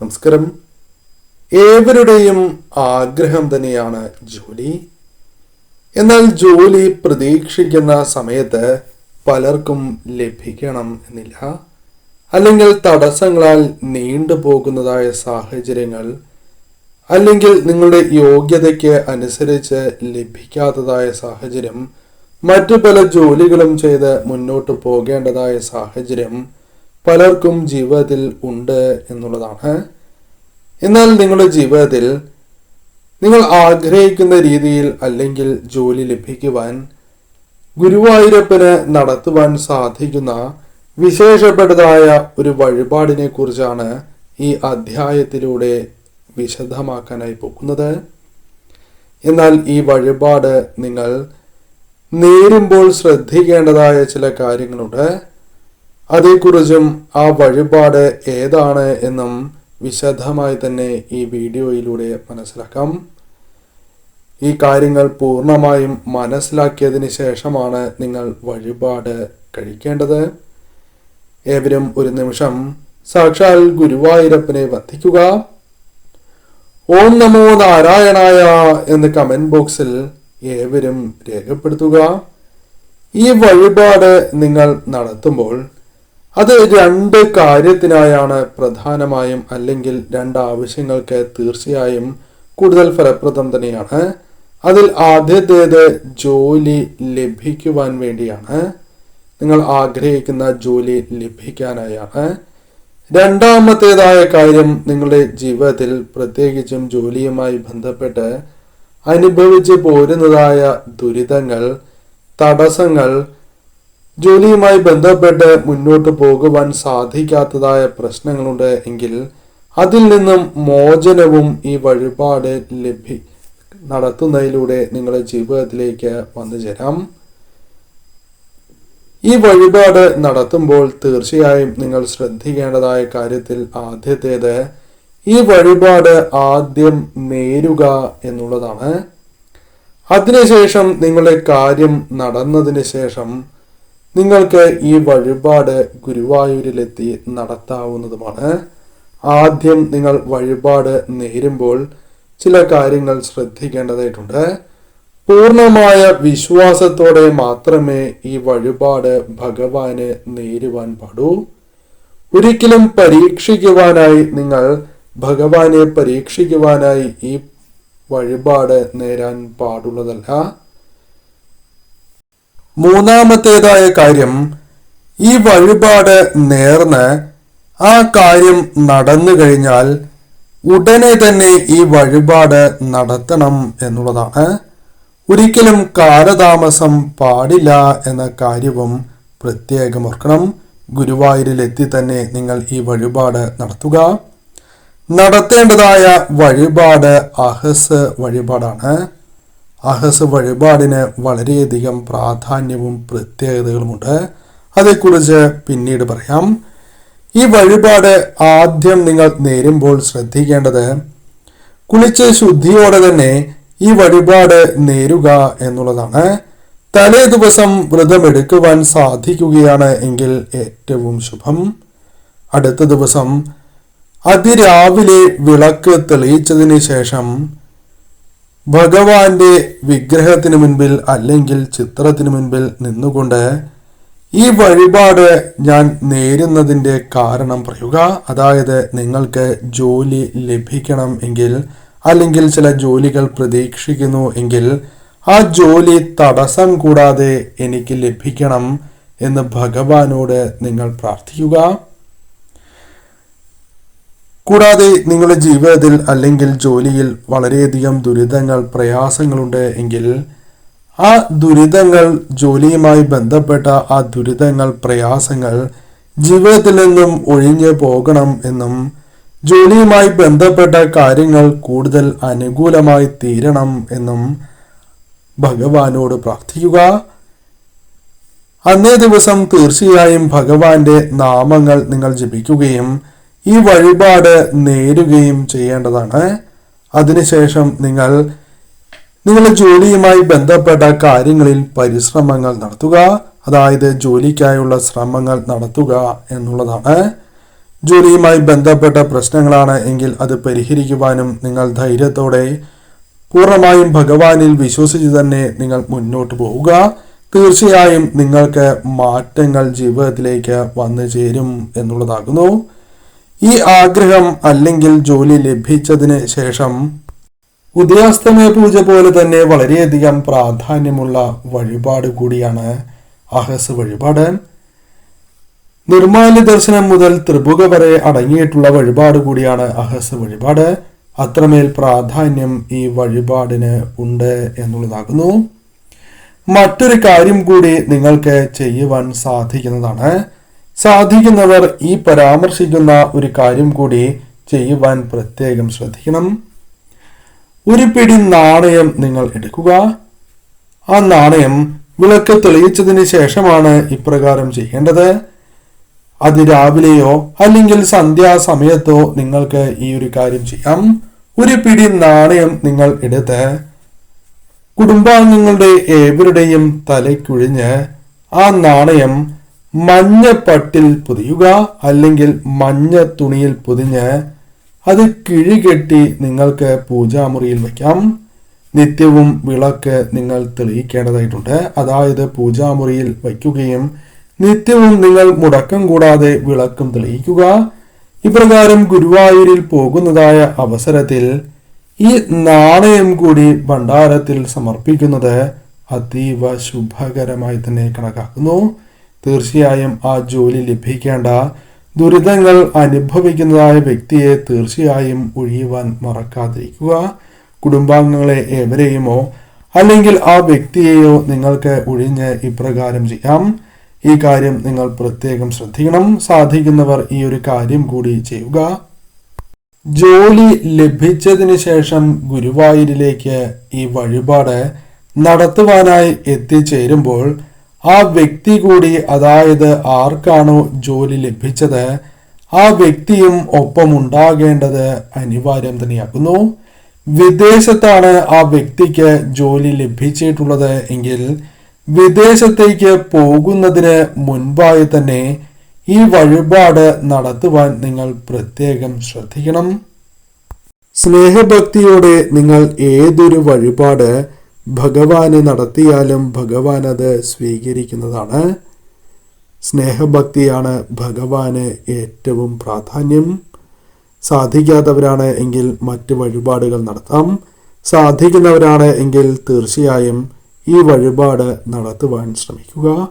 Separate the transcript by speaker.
Speaker 1: നമസ്കാരം. ഏവരുടെയും ആഗ്രഹം തന്നെയാണ് ജോലി. എന്നാൽ ജോലി പ്രതീക്ഷിക്കുന്ന സമയത്ത് പലർക്കും ലഭിക്കണം എന്നില്ല. അല്ലെങ്കിൽ തടസ്സങ്ങളാൽ നീണ്ടുപോകുന്നതായ സാഹചര്യങ്ങൾ അല്ലെങ്കിൽ നിങ്ങളുടെ യോഗ്യതയ്ക്ക് അനുസരിച്ച് ലഭിക്കാത്തതായ സാഹചര്യം മറ്റു പല ജോലികളും ചെയ്ത് മുന്നോട്ട് പോകേണ്ടതായ സാഹചര്യം പലർക്കും ജീവിതത്തിൽ ഉണ്ട് എന്നുള്ളതാണ്. എന്നാൽ നിങ്ങളുടെ ജീവിതത്തിൽ നിങ്ങൾ ആഗ്രഹിക്കുന്ന രീതിയിൽ അല്ലെങ്കിൽ ജോലി ലഭിക്കുവാൻ ഗുരുവായൂരപ്പന് നടത്തുവാൻ സാധിക്കുന്ന വിശേഷപ്പെട്ടതായ ഒരു വഴിപാടിനെ കുറിച്ചാണ് ഈ അധ്യായത്തിലൂടെ വിശദമാക്കാനായി പോകുന്നത്. എന്നാൽ ഈ വഴിപാട് നിങ്ങൾ നേരുമ്പോൾ ശ്രദ്ധിക്കേണ്ടതായ ചില കാര്യങ്ങളുണ്ട്. അതേക്കുറിച്ചും ആ വഴിപാട് ഏതാണ് എന്നും വിശദമായി തന്നെ ഈ വീഡിയോയിലൂടെ മനസ്സിലാക്കാം. ഈ കാര്യങ്ങൾ പൂർണമായും മനസ്സിലാക്കിയതിന് ശേഷമാണ് നിങ്ങൾ വഴിപാട് കഴിക്കേണ്ടത്. ഏവരും ഒരു നിമിഷം സാക്ഷാൽ ഗുരുവായൂരപ്പനെ വധിക്കുക ഓം നമോ നാരായണായ എന്ന് കമന്റ് ബോക്സിൽ ഏവരും രേഖപ്പെടുത്തുക. ഈ വഴിപാട് നിങ്ങൾ നടത്തുമ്പോൾ അത് രണ്ട് കാര്യത്തിനായാണ് പ്രധാനമായും അല്ലെങ്കിൽ രണ്ട് ആവശ്യങ്ങൾക്ക് തീർച്ചയായും കൂടുതൽ ഫലപ്രദം തന്നെയാണ്. അതിൽ ആദ്യത്തേത് ജോലി ലഭിക്കുവാൻ വേണ്ടിയാണ്. നിങ്ങൾ ആഗ്രഹിക്കുന്ന ജോലി ലഭിക്കാനായാണ്. രണ്ടാമത്തേതായ കാര്യം നിങ്ങളുടെ ജീവിതത്തിൽ പ്രത്യേകിച്ചും ജോലിയുമായി ബന്ധപ്പെട്ട് അനുഭവിച്ച് പോരുന്നതായ ദുരിതങ്ങൾ തടസ്സങ്ങൾ ജോലിയുമായി ബന്ധപ്പെട്ട് മുന്നോട്ട് പോകുവാൻ സാധിക്കാത്തതായ പ്രശ്നങ്ങളുണ്ട് എങ്കിൽ അതിൽ നിന്നും മോചനവും ഈ വഴിപാട് ലഭി നടത്തുന്നതിലൂടെ നിങ്ങളുടെ ജീവിതത്തിലേക്ക് വന്നു ചേരാം. ഈ വഴിപാട് നടത്തുമ്പോൾ തീർച്ചയായും നിങ്ങൾ ശ്രദ്ധിക്കേണ്ടതായ കാര്യത്തിൽ ആദ്യത്തേത് ഈ വഴിപാട് ആദ്യം നേരുക എന്നുള്ളതാണ്. അതിനുശേഷം നിങ്ങളുടെ കാര്യം നടന്നതിന് ശേഷം നിങ്ങൾക്ക് ഈ വഴിപാട് ഗുരുവായൂരിലെത്തി നടത്താവുന്നതുമാണ്. ആദ്യം നിങ്ങൾ വഴിപാട് നേരുമ്പോൾ ചില കാര്യങ്ങൾ ശ്രദ്ധിക്കേണ്ടതായിട്ടുണ്ട്. പൂർണമായ വിശ്വാസത്തോടെ മാത്രമേ ഈ വഴിപാട് ഭഗവാന് നേരുവാൻ പാടൂ. ഒരിക്കലും പരീക്ഷിക്കുവാനായി നിങ്ങൾ ഭഗവാനെ പരീക്ഷിക്കുവാനായി ഈ വഴിപാട് നേരാൻ പാടുള്ളതല്ല. മൂന്നാമത്തേതായ കാര്യം ഈ വഴിപാട് നേർന്ന് ആ കാര്യം നടന്നു കഴിഞ്ഞാൽ ഉടനെ തന്നെ ഈ വഴിപാട് നടത്തണം എന്നുള്ളതാണ്. ഒരിക്കലും കാലതാമസം പാടില്ല എന്ന കാര്യവും പ്രത്യേകം ഓർക്കണം. ഗുരുവായൂരിലെത്തി തന്നെ നിങ്ങൾ ഈ വഴിപാട് നടത്തുക. നടത്തേണ്ടതായ വഴിപാട് അഹസ് വഴിപാടാണ്. അഹസ് വഴിപാടിന് വളരെയധികം പ്രാധാന്യവും പ്രത്യേകതകളുമുണ്ട്. അതേക്കുറിച്ച് പിന്നീട് പറയാം. ഈ വഴിപാട് ആദ്യം നിങ്ങൾ നേരുമ്പോൾ ശ്രദ്ധിക്കേണ്ടത് കുളിച്ച് ശുദ്ധിയോടെ തന്നെ ഈ വഴിപാട് നേരുക എന്നുള്ളതാണ്. തലേ ദിവസം വ്രതമെടുക്കുവാൻ സാധിക്കുകയാണ് എങ്കിൽ ഏറ്റവും ശുഭം. അടുത്ത ദിവസം അതിരാവിലെ വിളക്ക് തെളിയിച്ചതിന് ശേഷം ഭഗവാന്റെ വിഗ്രഹത്തിന് മുൻപിൽ അല്ലെങ്കിൽ ചിത്രത്തിന് മുൻപിൽ നിന്നുകൊണ്ട് ഈ വഴിപാട് ഞാൻ നേരുന്നതിന്റെ കാരണം പറയുക. അതായത് നിങ്ങൾക്ക് ജോലി ലഭിക്കണം എങ്കിൽ അല്ലെങ്കിൽ ചില ജോലികൾ പ്രതീക്ഷിക്കുന്നു എങ്കിൽ ആ ജോലി തടസ്സം കൂടാതെ എനിക്ക് ലഭിക്കണം എന്ന് ഭഗവാനോട് നിങ്ങൾ പ്രാർത്ഥിക്കുക. കൂടാതെ നിങ്ങളുടെ ജീവിതത്തിൽ അല്ലെങ്കിൽ ജോലിയിൽ വളരെയധികം ദുരിതങ്ങൾ പ്രയാസങ്ങളുണ്ട് എങ്കിൽ ആ ദുരിതങ്ങൾ ജോലിയുമായി ബന്ധപ്പെട്ട ആ ദുരിതങ്ങൾ പ്രയാസങ്ങൾ ജീവിതത്തിൽ നിന്നും ഒഴിഞ്ഞു പോകണം എന്നും ജോലിയുമായി ബന്ധപ്പെട്ട കാര്യങ്ങൾ കൂടുതൽ അനുകൂലമായി തീരണം എന്നും ഭഗവാനോട് പ്രാർത്ഥിക്കുക. അന്നേ ദിവസം തീർച്ചയായും ഭഗവാന്റെ നാമങ്ങൾ നിങ്ങൾ ജപിക്കുകയും ഈ വഴിപാട് നേരുകയും ചെയ്യേണ്ടതാണ്. അതിനുശേഷം നിങ്ങൾ നിങ്ങളുടെ ജോലിയുമായി ബന്ധപ്പെട്ട കാര്യങ്ങളിൽ പരിശ്രമങ്ങൾ നടത്തുക. അതായത് ജോലിക്കായുള്ള ശ്രമങ്ങൾ നടത്തുക എന്നുള്ളതാണ്. ജോലിയുമായി ബന്ധപ്പെട്ട പ്രശ്നങ്ങളാണ് എങ്കിൽ അത് പരിഹരിക്കുവാനും നിങ്ങൾ ധൈര്യത്തോടെ പൂർണമായും ഭഗവാനിൽ വിശ്വസിച്ച് തന്നെ നിങ്ങൾ മുന്നോട്ട് പോവുക. തീർച്ചയായും നിങ്ങൾക്ക് മാറ്റങ്ങൾ ജീവിതത്തിലേക്ക് വന്നു ചേരും എന്നുള്ളതാകുന്നു. ഈ ആഗ്രഹം അല്ലെങ്കിൽ ജോലി ലഭിച്ചതിന് ശേഷം ഉദയാസ്തമയ പൂജ പോലെ തന്നെ വളരെയധികം പ്രാധാന്യമുള്ള വഴിപാട് കൂടിയാണ് അഹസ് വഴിപാട്. നിർമാല്യ ദർശനം മുതൽ ത്രിപുക വരെ അടങ്ങിയിട്ടുള്ള വഴിപാട് കൂടിയാണ് അഹസ് വഴിപാട്. അത്രമേൽ പ്രാധാന്യം ഈ വഴിപാടിന് ഉണ്ട് എന്നുള്ളതാകുന്നു. മറ്റൊരു കാര്യം കൂടി നിങ്ങൾക്ക് ചെയ്യുവാൻ സാധിക്കുന്നതാണ്. സാധിക്കുന്നവർ ഈ പരാമർശിക്കുന്ന ഒരു കാര്യം കൂടി ചെയ്യുവാൻ പ്രത്യേകം ശ്രദ്ധിക്കണം. ഒരു പിടി നാണയം നിങ്ങൾ എടുക്കുക. ആ നാണയം വിളക്ക് തെളിയിച്ചതിന് ശേഷമാണ് ഇപ്രകാരം ചെയ്യേണ്ടത്. അത് രാവിലെയോ അല്ലെങ്കിൽ സന്ധ്യാസമയത്തോ നിങ്ങൾക്ക് ഈ ഒരു കാര്യം ചെയ്യാം. ഒരു പിടി നാണയം നിങ്ങൾ എടുത്ത് കുടുംബാംഗങ്ങളുടെ ഏവരുടെയും തലയ്ക്കുഴിഞ്ഞ് ആ നാണയം മഞ്ഞപ്പട്ടിൽ പൊതിയുക അല്ലെങ്കിൽ മഞ്ഞ തുണിയിൽ പൊതിഞ്ഞ് അത് കിഴികെട്ടി നിങ്ങൾക്ക് പൂജാമുറിയിൽ വയ്ക്കാം. നിത്യവും വിളക്ക് നിങ്ങൾ തെളിയിക്കേണ്ടതായിട്ടുണ്ട്. അതായത് പൂജാമുറിയിൽ വയ്ക്കുകയും നിത്യവും നിങ്ങൾ മുടക്കം കൂടാതെ വിളക്കും തെളിയിക്കുക. ഇപ്രകാരം ഗുരുവായൂരിൽ പോകുന്നതായ അവസരത്തിൽ ഈ നാണയം കൂടി ഭണ്ഡാരത്തിൽ സമർപ്പിക്കുന്നത് അതീവ ശുഭകരമായി തന്നെ കണക്കാക്കുന്നു. തീർച്ചയായും ആ ജോലി ലഭിക്കേണ്ട ദുരിതങ്ങൾ അനുഭവിക്കുന്നതായ വ്യക്തിയെ തീർച്ചയായും ഒഴിയുവാൻ മറക്കാതിരിക്കുക. കുടുംബാംഗങ്ങളെ എവരെയുമോ അല്ലെങ്കിൽ ആ വ്യക്തിയെയോ നിങ്ങൾക്ക് ഒഴിഞ്ഞ് ഇപ്രകാരം ചെയ്യാം. ഈ കാര്യം നിങ്ങൾ പ്രത്യേകം ശ്രദ്ധിക്കണം. സാധിക്കുന്നവർ ഈ ഒരു കാര്യം കൂടി ചെയ്യുക. ജോലി ലഭിച്ചതിന് ശേഷം ഗുരുവായൂരിലേക്ക് ഈ വഴിപാട് നടത്തുവാനായി എത്തിച്ചേരുമ്പോൾ ആ വ്യക്തി കൂടി അതായത് ആർക്കാണോ ജോലി ലഭിച്ചത് ആ വ്യക്തിയും ഒപ്പം ഉണ്ടാകേണ്ടത് അനിവാര്യം തന്നെയാക്കുന്നു. വിദേശത്താണ് ആ വ്യക്തിക്ക് ജോലി ലഭിച്ചിട്ടുള്ളത് എങ്കിൽ വിദേശത്തേക്ക് പോകുന്നതിന് മുൻപായി തന്നെ ഈ വഴിപാട് നടത്തുവാൻ നിങ്ങൾ പ്രത്യേകം ശ്രദ്ധിക്കണം. സ്നേഹഭക്തിയോടെ നിങ്ങൾ ഏതൊരു വഴിപാട് ഭഗവാന് നടത്തിയാലും ഭഗവാൻ അത് സ്വീകരിക്കുന്നതാണ്. സ്നേഹഭക്തിയാണ് ഭഗവാന് ഏറ്റവും പ്രാധാന്യം. സാധിക്കാത്തവരാണ് എങ്കിൽ മറ്റ് വഴിപാടുകൾ നടത്താം. സാധിക്കുന്നവരാണ് എങ്കിൽ തീർച്ചയായും ഈ വഴിപാട് നടത്തുവാൻ ശ്രമിക്കുക.